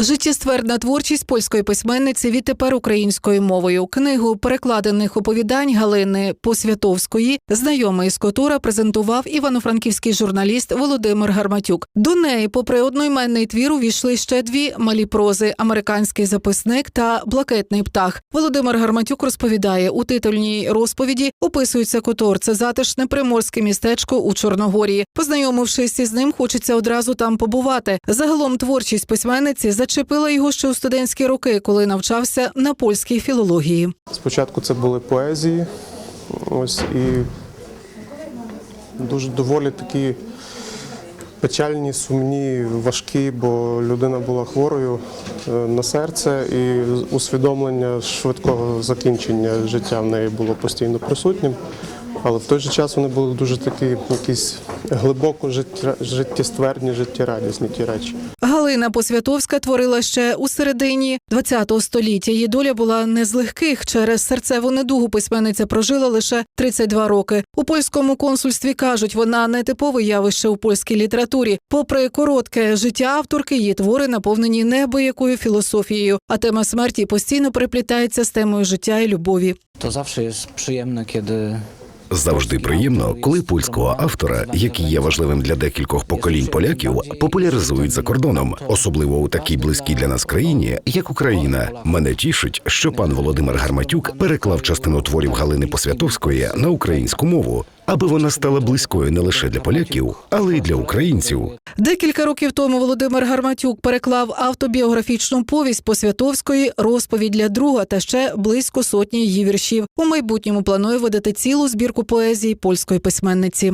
Життєствердна творчість польської письменниці відтепер українською мовою. Книгу перекладених оповідань Галини Посвятовської, знайомий з котора презентував івано-франківський журналіст Володимир Гарматюк. До неї, попри одноіменний твір, увійшли ще дві малі прози: американський записник та блакитний птах. Володимир Гарматюк розповідає у титульній розповіді. Описується котор. Це затишне приморське містечко у Чорногорії. Познайомившись із ним, хочеться одразу там побувати. Загалом творчість письменниці зачепила його ще у студентські роки, коли навчався на польській філології. Спочатку це були поезії, ось і дуже доволі такі печальні, сумні, важкі, бо людина була хворою е, на серце, і усвідомлення швидкого закінчення життя в неї було постійно присутнім. Але в той же час вони були дуже такі якісь глибоко життя, життєствердні, життєрадісні ті речі. Галина Посвятовська творила ще у середині ХХ століття. Її доля була не з легких. Через серцеву недугу письменниця прожила лише 32 роки. У польському консульстві кажуть, вона не типове явище у польській літературі. Попри коротке життя авторки, її твори наповнені неабиякою філософією, а тема смерті постійно переплітається з темою життя і любові. To zawsze jest przyjemne, kiedy Завжди приємно, коли польського автора, який є важливим для декількох поколінь поляків, популяризують за кордоном, особливо у такій близькій для нас країні, як Україна. Мене тішить, що пан Володимир Гарматюк переклав частину творів Галини Посвятовської на українську мову, аби вона стала близькою не лише для поляків, але й для українців. Декілька років тому Володимир Гарматюк переклав автобіографічну повість Посвятовської розповідь для друга та ще близько сотні її віршів. У майбутньому планує видати цілу збірку поезії польської письменниці.